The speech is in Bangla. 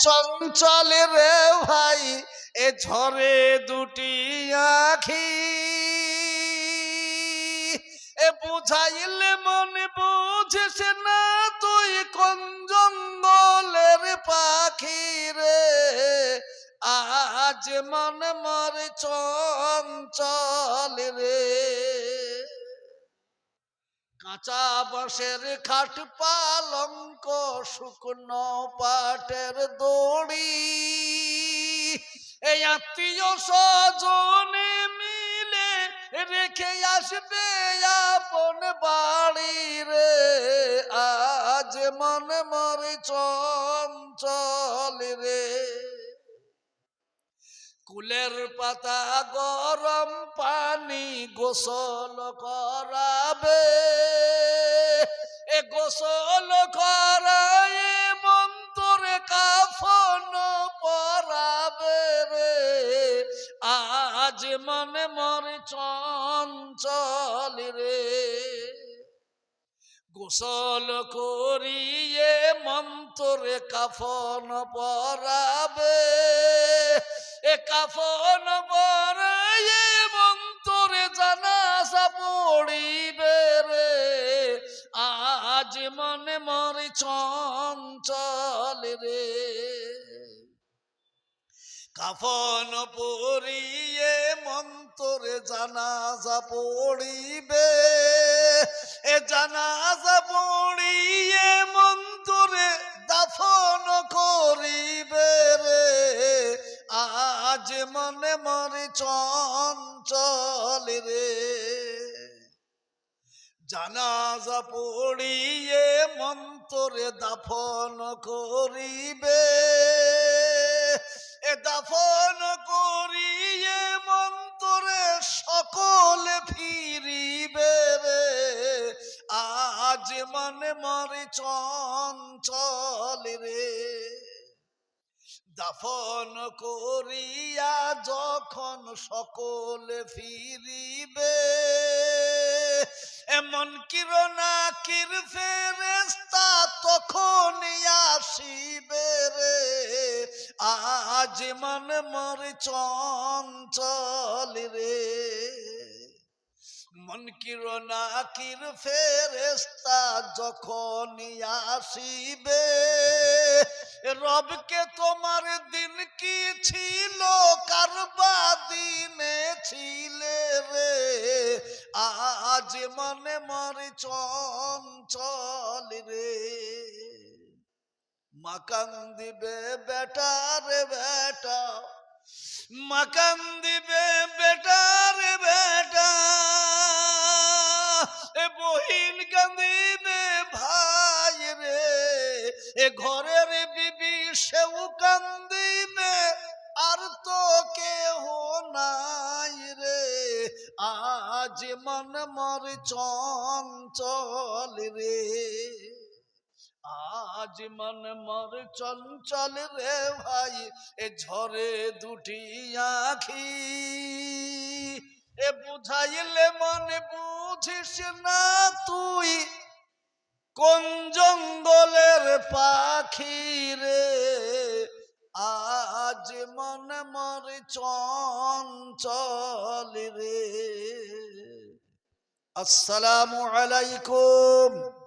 চঞ্চল রে ভাই, এ ঝরে দুটি আখি। এ বুঝাইলে মনে বুঝিস না তুই কোন জঙ্গলের পাখি রে। আজ মন মর চঞ্চল রে। কাঁচা বাঁশের খাট পালঙ্ক, শুকনো পাটের দড়ি। এই আত্মীয় স্বজনে মিলে রেখে আসবে আপন বাড়ি রে। আজ মন মরে চঞ্চল রে। কুলের পাতা গরম পানি গোসল করাবে। গোসল করায় মন্তরে কাফন পরাবে রে। আজ মনে মরে চঞ্চল রে। গোসল করিয়ে মন্তরে কাফন পরাবে। এ কাফন পরাইয়ে রে। কাফন পরিয়ে মন্তরে জানাজা পড়িবে। এ জানাজা পড়িয়ে মন্তরে দাফন করিবে রে। আজ মনে মরে চঞ্চল রে। জানাজা পড়িয়ে মন্তরে দাফন করিবে। এ দাফন করিয়ে মন্তরে সকল ফিরিবে আজ মনে মরে চঞ্চল রে। দাফন করিয়া যখন সকলে ফিরিবে এমন কিরণা কির ফেরেস্তা তখন আসিবে রে। আজ মন মর চঞ্চল রে। মন কিরণা কির ফেরেস্তা যখন আসিবে, রবকে তোমার দিন কি ছিল? কারবা দিনে ছিলে আজ মনে মরে চঞ্চল রে। মাকান দিবে বেটা রে বেটা। মাকান দিবে বেটা রে বেটা। এ বহিন কান্দিবে ভাই রে। এ ঘরের বিবি সেও কান্দিবে, আর তো কেহ রে আজ মন মর চঞ্চল রে। আজ মন মর চঞ্চল রে ভাই, এ ঝরে দুটি আখি। এ বুঝাইলে মনে বুঝিস না তুই, কোন জঙ্গলের পাখি রে। আজ মন মর চঞ্চল রে। السلام عليكم.